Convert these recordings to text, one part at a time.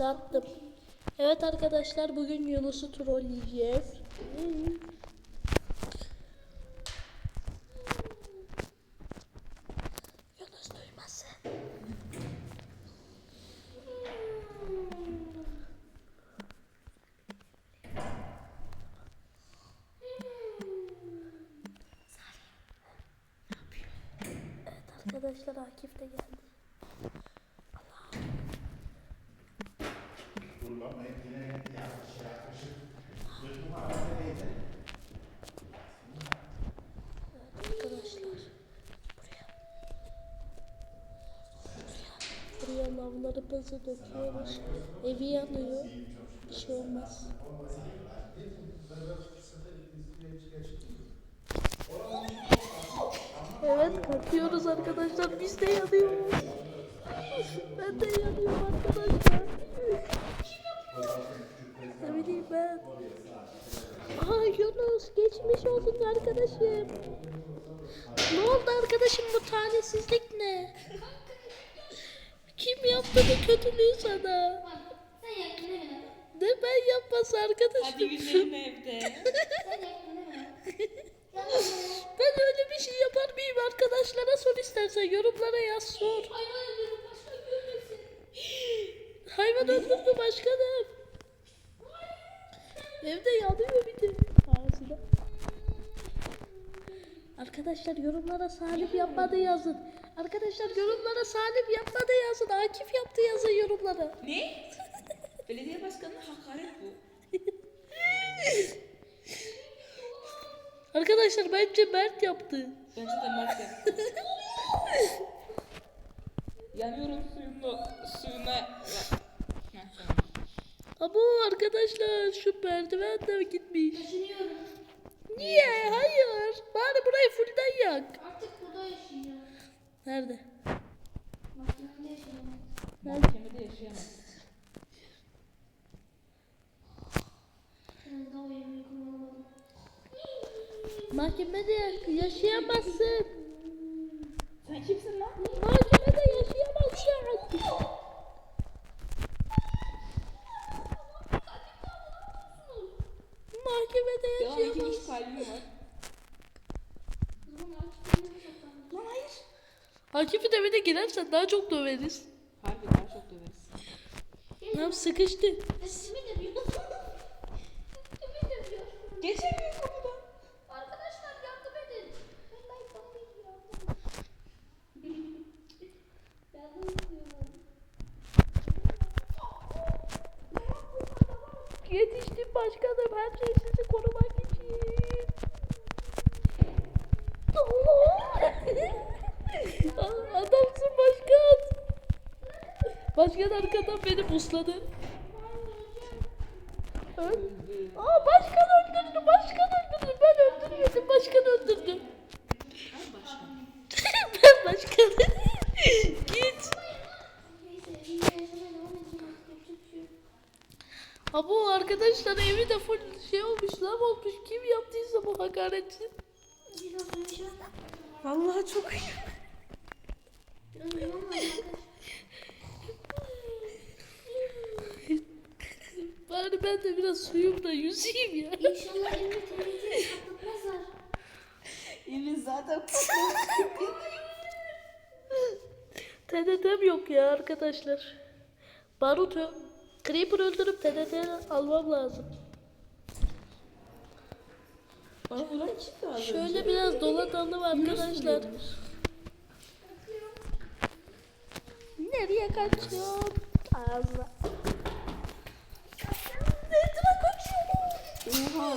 Başlattım. Evet arkadaşlar bugün Yunus'u trolleyeceğiz. Yunus duymasın. Evet arkadaşlar Akif de geldi. Arkadaşlar buraya buraya, buraya lavlarımızı döküyoruz. Evi yanıyor. Bir şey olmaz. Evet kalkıyoruz arkadaşlar. Biz de yanıyoruz. Ben de yanıyorum arkadaşlar. Ne bileyim ben. Aa Yunus geçmiş olsun arkadaşım. Ne oldu arkadaşım bu talihsizlik ne? Kim yaptı bu kötülüğü sana? Sen yaktın değil mi? Ne ben yapması arkadaşım? Hadi güzelim evde. Sen yaktın değil mi? Ben öyle bir şey yapar mıyım arkadaşlara sor istersen yorumlara yaz sor. Hayvan öldürüp başka görmesin. Hayvan öldürdü başkanım. Evde yanıyor bir de. Ağzına. Arkadaşlar yorumlara Salim yapmadı yazın. Arkadaşlar yorumlara Salim yapmadı yazın. Akif yaptı yazın yorumlara. ne? Belediye başkanına hakaret bu. Arkadaşlar bence Mert yaptı. Bence de Mert yaptı. Yanıyorum suyumla, suyuna. Ama arkadaşlar şu merdiven de gitmiş. Düşünüyorum. Niye? Hayır. Bari burayı fullden yak. Artık burada yaşayacağım. Nerede? Mahkemede yaşayacağım. Mahkemede yaşayamaz. Mahkemede yaşayamazsın. Sen kimsin lan? Mahkemede yaşayamazsın. Mahkemede Devam iki yaşayamazsın. buçuk kalbim var. O zaman artık benim de saklandım. Lan hayır. Akif'in evine girersen daha çok döveriz. Harbi daha çok döveriz. Ne yap sıkıştı. Sesimi biliyor. Geçemiyor kapıdan. Arkadaşlar yardım edin. Ben ben sana bir yardım. Yardım istiyorum. Yetiştim başkanım her şey sizi korumak için. Aa, Adamsın başkan. Başkan arkadan beni busladı. Aa başkan öldürdü, başkan öldürdü. Ben öldürmedim, başkan öldürdü. ben başkanım. Git. Bu arkadaşlar evi de full şey olmuş, lav olmuş. Kim yaptıysa bu hakareti. Vallahi çok iyi. Biraz uyumam lazım arkadaşlar. Bari ben de biraz suyumda yüzeyim ya. İnşallah elimi temizleyip patlatmazlar. Elin zaten TDT'm yok ya arkadaşlar. Barut Creeper öldürüp TDT almam lazım. Bana vuran çıktı az önce. Şöyle biraz dolanalım arkadaşlar. Nereye kaçıyorsun? Ağzına. Nereye kaçıyorsun? Oha.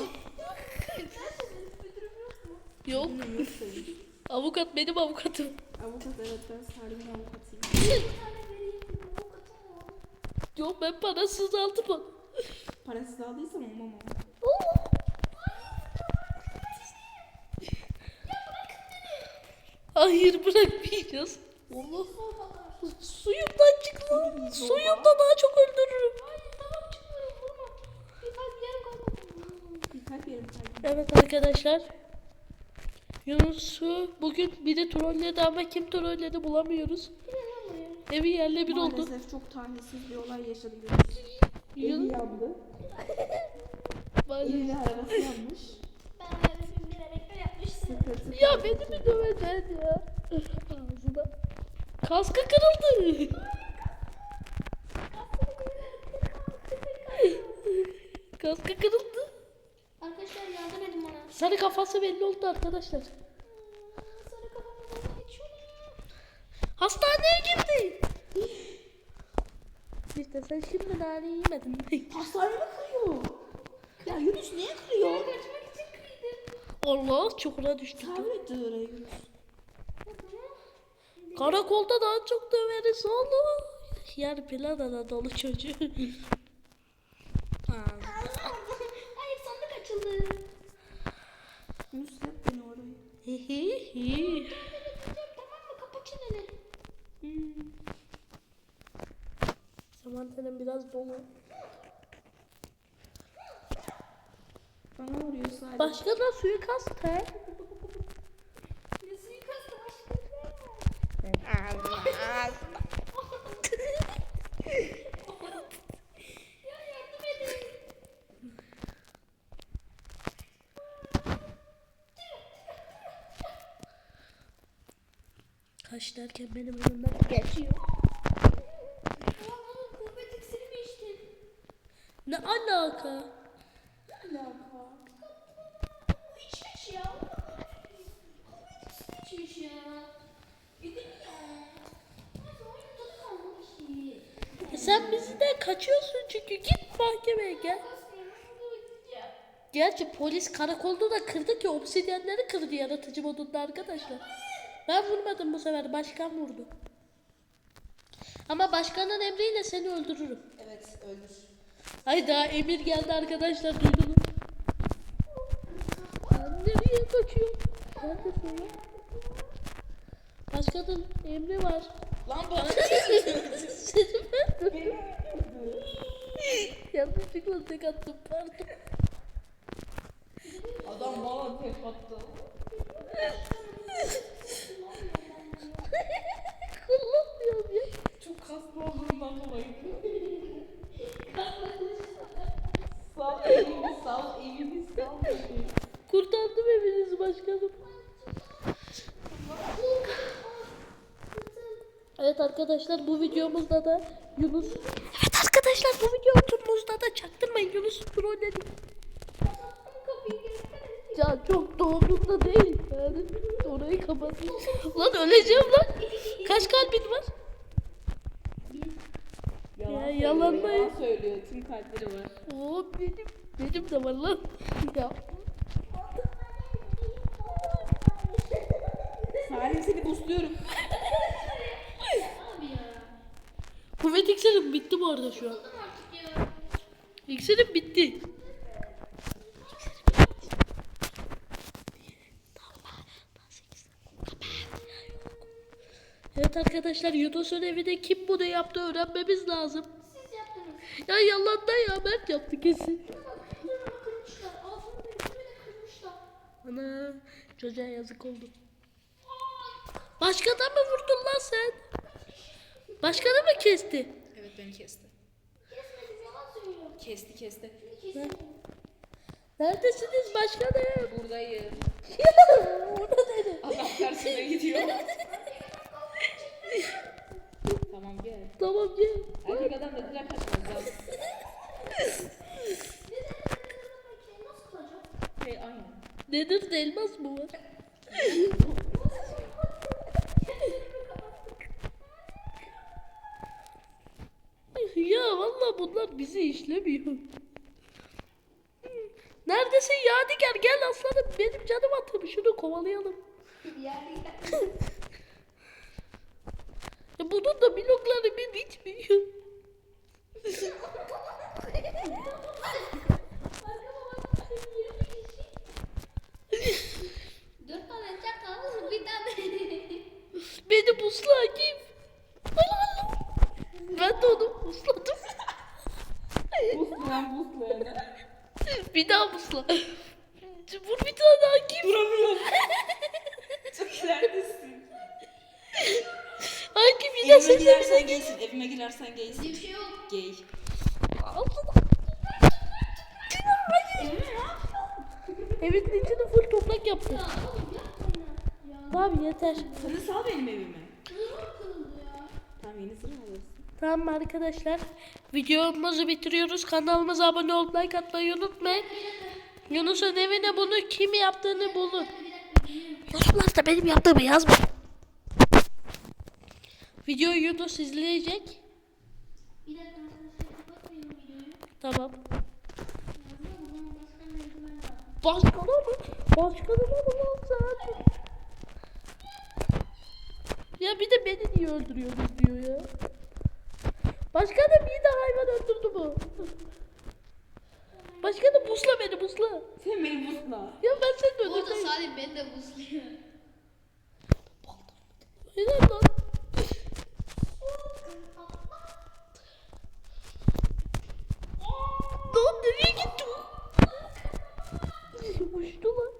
Yok. Avukat benim avukatım. Avukat evet ben Salim'in avukatıyım. Yok ben parasız aldım onu. Parasız aldıysan olmam ama. Hayır bırakmayacağız. Allah. Suyumdan çık lan. Suyumda daha çok öldürürüm. Evet arkadaşlar. Yunus'u bugün biri trolledi ama kim trolledi bulamıyoruz. Bir de. Evi yerle bir oldu. Maalesef çok talihsiz bir olay yaşadı Yunus. Yunus- Evi yandı. Maalesef. Evine arabası yanmış. Ben bir bilerek yapmıştım. Sıkı sıkı. Ya beni mi döveceksin ya? Ağzına. Kaskı kırıldı. Kaskı kırıldı. Arkadaşlar yardım edin bana. Sarı kafası belli oldu arkadaşlar. Sarı kafamı. Hastaneye girdi. İşte sen şimdi nane yemedin. Hastanemi kırıyor. Ya Yunus niye kırıyor? Kaçmak için kıydım. Allah çukura düştü. Sabretti oraya Yunus. Karakolda daha çok döveriz oğlum. Yer plana dolu çocuğu. Hayır sandık açıldı. Yunus yap beni oraya. Hihihi. Tamam mı? Kapa çeneni. Samantanın biraz dolu. Bana vuruyor sadece. Başka da suikast he. Ya suikastı başka Ya yardım edin. Kaç derken benim önümden geçiyor. Ya oğlum kuvvet iksiri mi içtin? Ne alaka? alaka? Ya. Kuvvet iksiri içmiş ya. Ya. Nasıl oyunun tadı kalmadı ki. E sen bizden kaçıyorsun çünkü git mahkemeye gel. Gerçi polis karakolda da kırdı ki obsidyenleri kırdı yaratıcı modunda arkadaşlar. Ben vurmadım bu sefer başkan vurdu. Ama başkanın emriyle seni öldürürüm. Evet öldür. Ay daha emir geldi arkadaşlar duydunuz. Sen nereye kaçıyorsun? Neredesin ya? Başkanın emri var. Lan bana Seni ben Yanlışlıkla tek attım pardon. Adam bana tek attı. Kullanmıyorum ya. Çok kaslı olduğundan dolayı. Sal evimi sal evimi sal. Kurtardım evinizi başkanım. Evet arkadaşlar bu videomuzda da Yunus Evet arkadaşlar bu videomuzda da çaktırmayın Yunus trolledi. Ya çok doğrunda değil. Yani orayı kapatın. Lan öleceğim lan. Kaç kalbin var? Ya, yalanmayın. Yalan söylüyor. Tüm kalpleri var. Oo benim benim de var lan. Ya Salim seni busluyorum. Abi ya. kuvvet iksirim bitti bu arada şu an. İksirim bitti. Evet arkadaşlar Yunus'un evinde kim bunu yaptı öğrenmemiz lazım. Siz yaptınız. Ya yalan da ya Mert yaptı kesin. Ana çocuğa yazık oldu. Başkana mı vurdun lan sen? Başkanı mı kesti? Evet beni kesti. Kesti kesti. Kesin. Neredesiniz başkanım? Buradayım. Orada dedi. Adam karşısına gidiyor. tamam gel. Erkek adam da direkt kaçmaz? Şey aynı. Nedir de elmas mı var? ya vallahi bunlar bizi işlemiyor. Neredesin Yadigar gel aslanım benim canım atım şunu kovalayalım. Yani Ya bunun da blokları bir bitmiyor. Dört tane çakal, bir tane. Beni busla kim? Allah Allah. Ben de onu busladım. Buslayan buslayan. bir daha busla. Vur bir tane daha kim? Vuramıyorum. Çok ileridesin. Evime sen de girersen gaysin. Evime girersen gaysin. Bir şey yok. Gay. Evin içini full toprak yaptı. Ya oğlum yapma ya. Ya Tamam yeter. Hadi sal benim evime. Tamam yeni sıra alırsın. Tamam arkadaşlar. Videomuzu bitiriyoruz. Kanalımıza abone olup like atmayı unutmayın. Yunus'un evine bunu kim yaptığını bulun. Yorumlarda benim yaptığımı yazma. Videoyu Yunus izleyecek. Bir dakika kapatmayalım videoyu. Tamam. Başkanı mı? Başkanı mı lan sen? Ya bir de beni niye öldürüyorsunuz diyor ya. Başkanım bir de hayvan öldürdü bu. Başkanım busla beni busla. Sen beni busla. Ya ben seni Orada öldürdüm. Salim beni de buzluyor. Helal lan. Lan nereye gitti o? Uçtu lan.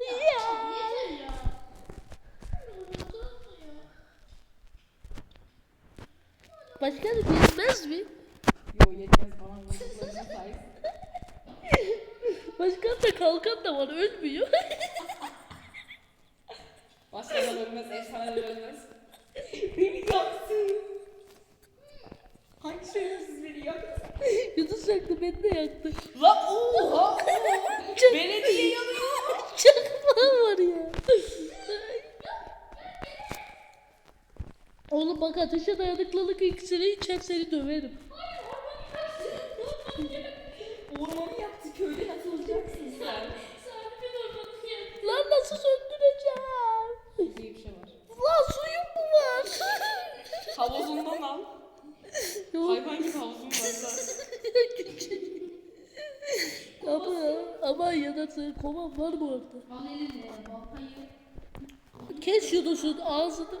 Ya. Başkanım yetmez mi? Yo yetmez bana. Başkan da kalkan da var ölmüyor. Başkaları ölmez, efsaneler ölmez. beni yaktı. Hangi şerefsiz beni yaktı? Yaktı beni de yaktı. Lan oha! Belediye yanıyor. Çakma var ya. Oğlum bak ateşe dayanıklılık iksiri içer seni döverim. Ormanı yaktı köyde nasıl olacaksın sen? Lan nasıl söndüreceğim? diye bir şey var. Lan suyum mu var? Havuzundan al. Yok. Hayvan gibi havuzun var zaten. ama yanarsa kovan var mı orada? Kes Yunus'un ağzını.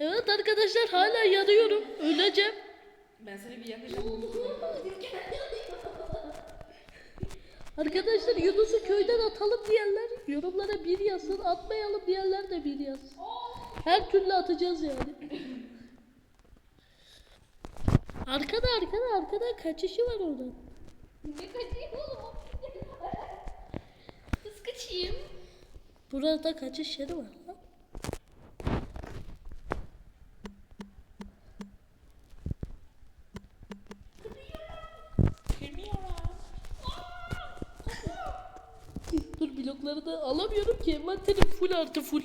Evet arkadaşlar hala yanıyorum. Öleceğim. Ben seni bir yakacağım. Arkadaşlar Yunus'u köyden atalım diyenler yorumlara bir yazsın. Atmayalım diyenler de bir yazsın. Her türlü atacağız yani. Arkada arkada arkada kaçışı var orada. Ne kaçayım oğlum? Kaçayım. Burada kaçış yeri var. lan. Dur blokları da alamıyorum ki envanterim full artı full.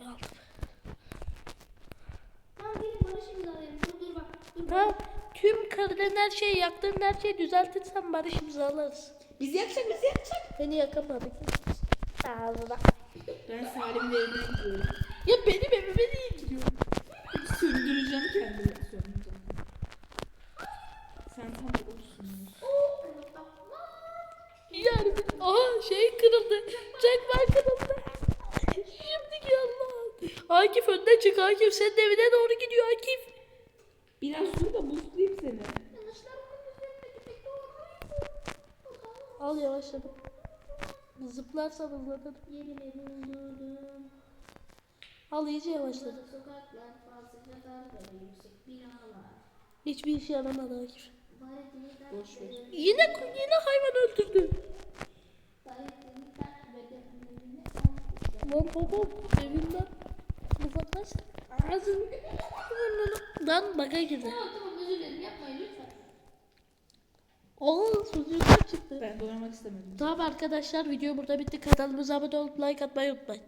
Aldım. Tamam benim barış imzalayalım. Dur dur bak. Dur. Ha, kırdığın her şeyi yaktığın her şeyi düzeltirsen barış imzalarız. Biz yakacak, biz yakacak. Beni yakamadık. Ağzına. Ben Salim'in evine gidiyorum. Ya benim evime niye gidiyor? Söndüreceğim kendimi. Söndüreceğim. Sen tam olursun. Yani bir- aha şey kırıldı. Çakmak kırıldı. Şimdiki Allah. Akif önden çık Akif senin evine doğru gidiyor Akif. Biraz dur da boostlayayım seni. Al yavaşladım. Yenileri buldum. Al iyice yavaşladım. Sokaklar fazlaca dar ve yüksek binalar. Hiçbir işe yaramadı Akif. Boş ver. Yine yine hayvan öldürdü. Lan babam evinden uzaklaş. Ağzını. Lan baka girdi. Tamam tamam özür dilerim yapmayın lütfen. Aa sözcükler çıktı. Ben de oynamak istemedim. Tamam arkadaşlar video burada bitti. Kanalımıza abone olup like atmayı unutmayın.